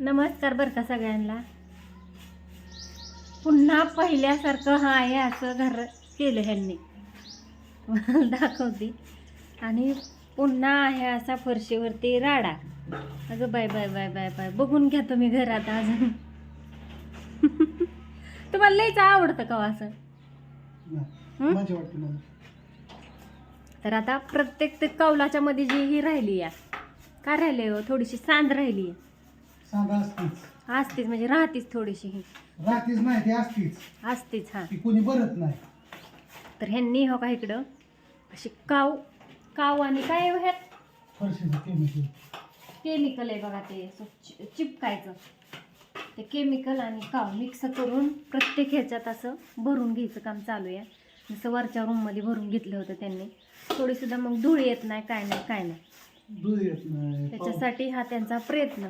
नमस्कार बरं का सगळ्यांना. पुन्हा पहिल्यासारखं हा आहे असं घर केलं ह्यांनी. तुम्हाला दाखवते. आणि पुन्हा आहे असा फरशीवरती राडा. अगं bye bye bye bye bye. बघून घ्या तुम्ही घरात अजून. तुम्हाला लईच आवडतं का हो असं? मला. तर आता प्रत्येक ते कौलाच्या मध्ये जी ही राहिली या. काय राहिली हो? थोडीशी सांद राहिली. सांगा असतीच. असतीच म्हणजे राहतीच थोडीशी ही. राहतीच नाही ती असतीच. असतीच हा. ती कोणी बरत नाही. तर ह्यांनी हो का इकडं अशी काव काव आणि काय आहे ह्यात? फरशीचं केमिकल केमिकल आहे बघा ते असं चि- चिपकायचं. ते केमिकल आणि काव मिक्स करून प्रत्येक ह्याच्यात असं भरून घ्यायचं काम चालू आहे. जसं वरच्या रूममध्ये भरून घेतलं होतं त्यांनी. थोडी सुद्धा मग धूळ येत नाही काय नाही काय नाही. दूध येत नाही पाव- त्याच्यासाठी हा त्यांचा प्रयत्न.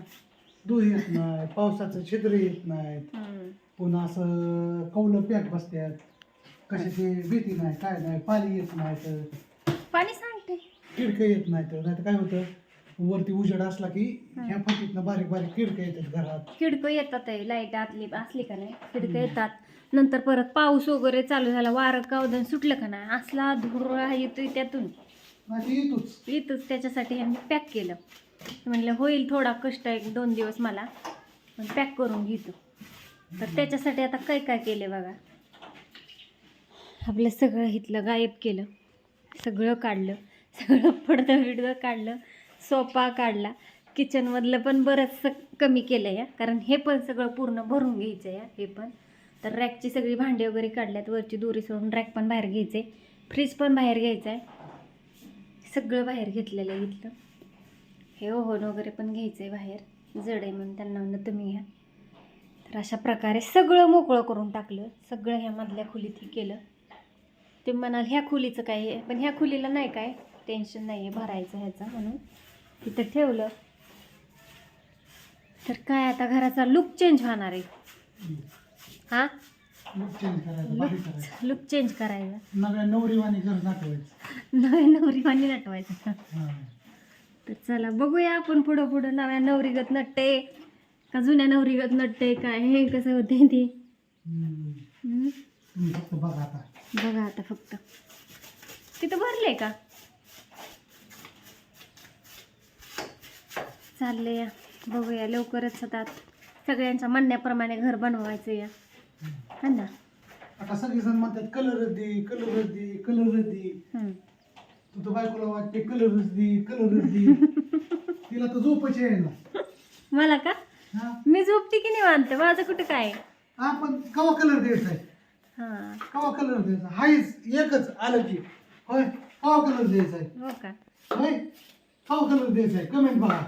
दूध येत नाही पावसाचं छिद्र येत नाहीत. पुन्हा असं कौलं पॅक बसतात कशाची भीती नाही काय नाही पाणी येत नाही तर पाणी सांगते. किडकं येत नाही तर नाही काय होतं वरती उजेड असला की ह्या फटीतनं बारीक बारीक किडकं येतात घरात. खिडकं येतात आहे लाइट आतली असली का नाही खिडकं येतात. नंतर परत पाऊस वगैरे चालू झाला वारं कावदन सुटलं का नाही असला धुरळा येतोय त्यातून. नाही ती येतोच. येतोच त्याच्यासाठी ह्यांनी पॅक केलं. म्हणलं होईल थोडा कष्ट एक दोन दिवस मला पण पॅक करून घेतो. तर त्याच्यासाठी आता काय काय केले बघा. आपलं सगळं इथलं गायब केलं. सगळं काढलं. सगळं पडदं बिडदं काढलं. सोफा काढला. किचनमधलं पण बरंचसं कमी केलं या. कारण हे पण सगळं पूर्ण भरून घ्यायचं या हे पण. तर रॅकची सगळी भांडी वगैरे काढल्यात. वरची दोरी सोडून रॅक पण बाहेर घ्यायचं आहे फ्रीज पण बाहेर घ्यायचं आहे सगळं बाहेर घेतलेलं आहे इथलं. हे ओव्हन वगैरे पण घ्यायचं आहे बाहेर. जड आहे म्हणून त्यांना म्हणलं तुम्ही घ्या. तर अशा प्रकारे सगळं मोकळं करून टाकलं. सगळं ह्या मधल्या खोलीत हे केलं. ते म्हणाल ह्या खोलीचं काय आहे? पण ह्या खोलीला नाही काय टेन्शन नाही आहे भरायचं ह्याचं म्हणून. तिथं ठेवलं. तर काय आता घराचा लुक चेंज होणार आहे. हा? लुक चेंज करायचं भारी करायचं. लुक चेंज करायचा. नव्या नवरीवाणी घर दाखवायचं. नव्या नवरीवानी नटवायचं. तर चला बघूया आपण पुढं पुढं नव्या नवरीगत नटते का जुन्या नवरीगत नटते काय हे कसं होते ते? बघा आता फक्त. तिथं भरले का? चालले या. बघूया लवकरच आता सगळ्यांच्या म्हणण्याप्रमाणे घर बनवायचं या. हा ना? आता सगळेजण म्हणतात कलरच दे कलरच दे कलरच दे. तू तर बायकोला वाटते कलरच दे कलरच दे. तिला तर आहे ना मला का? हा? मी झोपते की नाही मानते माझं कुठं काय? आहे? हा पण कवा कलर द्यायचा आहे? हा. कवा कलर द्यायचा? हायच एकच आलं की. होय? कवा कलर द्यायचा आहे? हो का? होय? कवा कलर द्यायचा आहे? कमेंट बघा.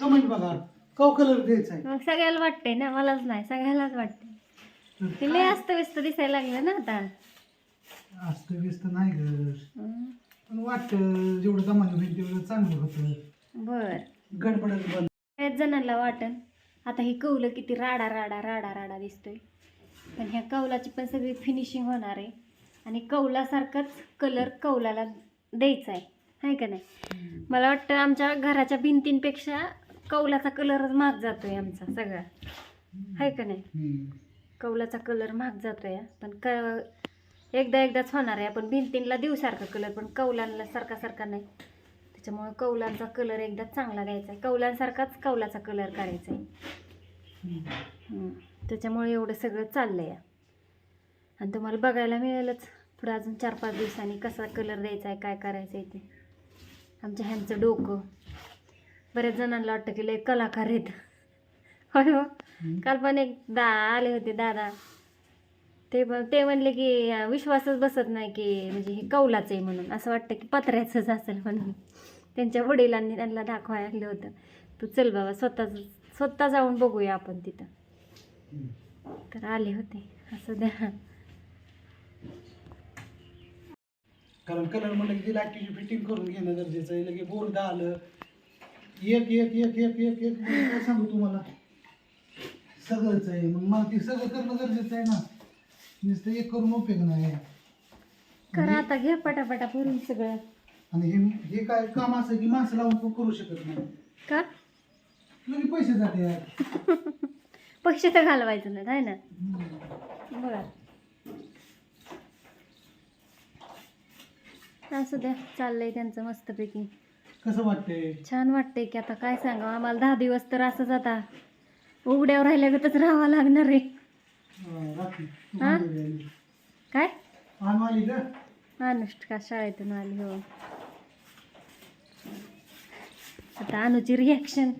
कमेंट बघा. कवा कलर द्यायचा आहे? मग सगळ्याला वाटतंय ना? मलाच नाही. सगळ्यालाच वाटतंय. ते लय असतं व्यस्त दिसायला लागलं ना आता. असतं व्यस्त नाही ग. पण वाटतं जेवढं जमाने होईल तेवढं चांगलं होतं. बर. गडबडच बंद. बऱ्याच जणांना वाटन आता ही कौलं किती राडा राडा राडा राडा दिसतोय. पण ह्या कौलाची पण सगळी फिनिशिंग होणार आहे. आणि कौलासारखाच कलर कौलाला द्यायचा आहे आहे का नाही? मला वाटतं आमच्या घराच्या भिंतींपेक्षा कौलाचा कलरच महाग जातोय आमचा सगळा. आहे का नाही. कौलाचा कलर महाग जातोय पण क एकदा एकदाच होणार आहे. आपण भिंतींना देऊ सारखा कलर पण कौलांना सारखा सारखा नाही. त्याच्यामुळे कौलांचा कलर एकदा चांगला द्यायचा आहे. कौलांसारखाच कौलाचा कलर करायचा आहे. त्याच्यामुळे एवढं सगळं चाललं आहे आणि तुम्हाला बघायला मिळेलच. पुढं अजून चार पाच दिवसांनी कसा कलर द्यायचा आहे काय करायचं आहे ते. आमच्या ह्यांचं डोकं. बऱ्याच जणांना वाटतं की लय कलाकार आहेत. होय हो. काल पण एक दा आले होते दादा. ते पण ते म्हणले की विश्वासच बसत नाही की म्हणजे हे कौलाचं आहे म्हणून असं वाटतं की पत्र्याचंच असेल म्हणून त्यांच्या वडिलांनी त्यांना दाखवायला आणलं होतं तू चल बाबा स्वतः स्वतः जाऊन बघूया आपण तिथं तर आले होते असं द्या कारण कलर म्हणलं की तिला फिटिंग करून घेणं गरजेचं आहे लगे बोर्ड आलं एक एक एक एक एक एक काय सांगू तुम्हाला सगळंच आहे मग मला ते सगळं करणं गरजेचं आहे ना नुसतं एक करून उपयोग नाही. करा आता घ्या पटापटा भरून सगळं. आणि हे हे काय काम असं की माणसं लावून पण करू शकत नाही. का? लगे पैसे जाते पैसे तर घालवायचं नाही आहे ना? बरं असू द्या चाललंय त्यांचं मस्तपैकी. कसं वाटतंय? छान वाटतंय की आता काय सांगा आम्हाला दहा दिवस तर असंच आता. उघड्यावर राहिल्यागतच राहावं लागणार आहे. हा? काय? अनुष्का शाळेतून आली हो. आता अनुची रिॲक्शन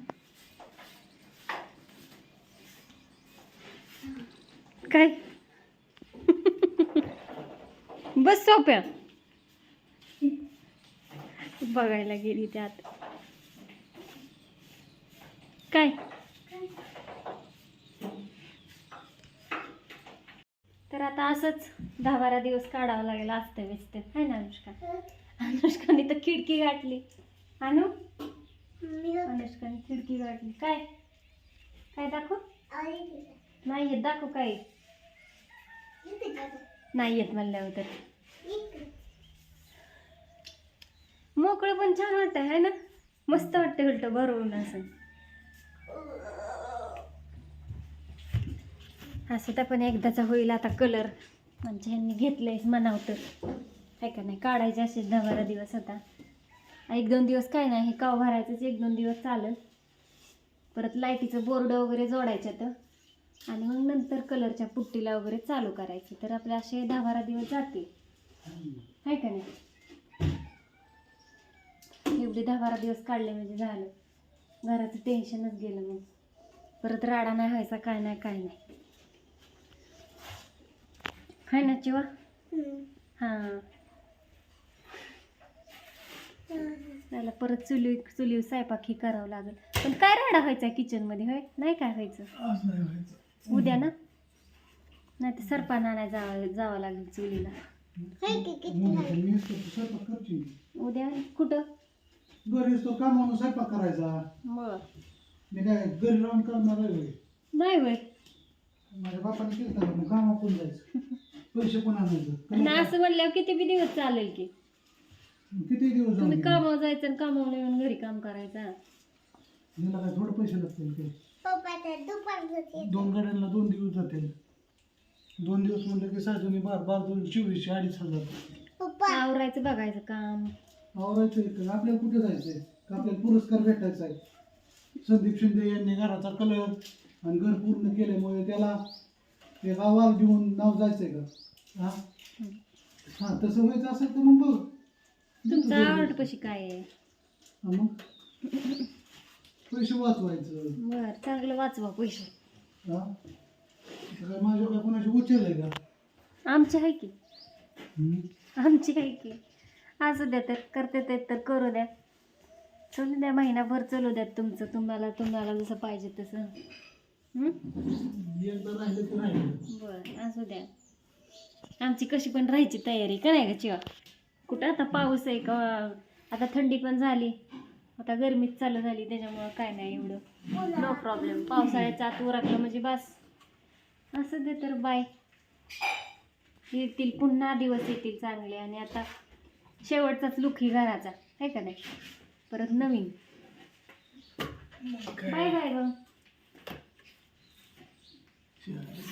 काय? बस सोप्या. बघायला गेली त्यात काय तर आता असंच दहा बारा दिवस काढावं लागेल असतं व्यस्त आहे ना अनुष्का? अनुष्काने तर खिडकी गाठली. आणू अनुष्काने खिडकी गाठली. काय? काय दाखव? नाही येत दाखव काय? नाही येत म्हणल्यावर तर. मोकळं पण छान वाटतं आहे ना? मस्त वाटतं उलट भरवून असं. असं तर पण एकदाचा होईल आता कलर म्हणजे ह्यांनी घेतलंयच म्हणावतं आहे का नाही? काढायचे असेच दहा बारा दिवस आता. एक दोन दिवस काय नाही हे काव भरायचंच एक दोन दिवस चालत परत लाईटीचं बोर्ड वगैरे जोडायचं तर आणि मग नंतर कलरच्या पुट्टीला वगैरे चालू करायची. तर आपले असे दहा बारा दिवस जातील. आहे का नाही? एवढे दहा बारा दिवस काढले म्हणजे झालं. घराचं टेन्शनच गेलं मग. परत राडा नाही व्हायचा काय नाही काय नाही. हाय ना चिवा? हां. त्याला परत चुली चुली स्वयंपाक ही करावं लागेल. पण काय राडा व्हायचा किचनमध्ये होय? नाही काय व्हायचं? आज नाही व्हायचं. उद्या ना? नाही तर सरपण आणायला जावं जावं लागेल चुलीला. उद्या? कुठं? घरी असतो कामावून स्वयंपाक करायचा. मग. मी काय घरी राहून करणार आहे होय. नाही वय माझ्या बापाने केलं का मग कामावर कोण जायचं? पैसे कोण आणायचं? आणि असं म्हणल्यावर किती बी दिवस चालेल की? किती दिवस तुम्ही. कामावर जायचं आणि कामावर येऊन घरी काम करायचं. हिला काय थोडं पैसे लागतील ते दोन गाड्यांना दोन दिवस जातील. दोन दिवस म्हणलं की साजूने बार बार दोन चोवीसशे अडीच हजार. आवरायचं बघायचं काम. आवरायचं इथं आपल्याला कुठे जायचंय? का आपल्याला पुरस्कार भेटायचा आहे संदीप शिंदे यांनी घराचा कलर आणि घर पूर्ण केल्यामुळे त्याला एक अहवाल देऊन नाव जायचंय का? हा? हा तसं व्हायचं असेल तर मग बघ. तुमचं आवड. कशी काय आहे? हा मग? पैसे वाचवायचं. बर चांगलं वाचवा पैसे. हा? इथं काय माझ्या काय उचल आहे का? आमची आहे की. हम्म. आमची आहे की. असू द्या तर करते ते तर करू द्या. चलू द्या महिनाभर चलू द्या तुमचं. तुम्हाला तुम्हाला जसं पाहिजे तसं. बरं असू द्या. आमची कशी पण राहायची तयारी का नाही का चिवा? कुठं आता पाऊस आहे का? आता थंडी पण झाली. आता गरमीच चालू झाली त्याच्यामुळं काय नाही एवढं. नो प्रॉब्लेम पावसाळ्याचा आत उरकलं म्हणजे बस. असं दे तर बाय. येतील पुन्हा दिवस येतील चांगले आणि आता शेवटचाच लुक ही घराचा. आहे का नाही? परत नवीन. बाय बाय मग Yeah.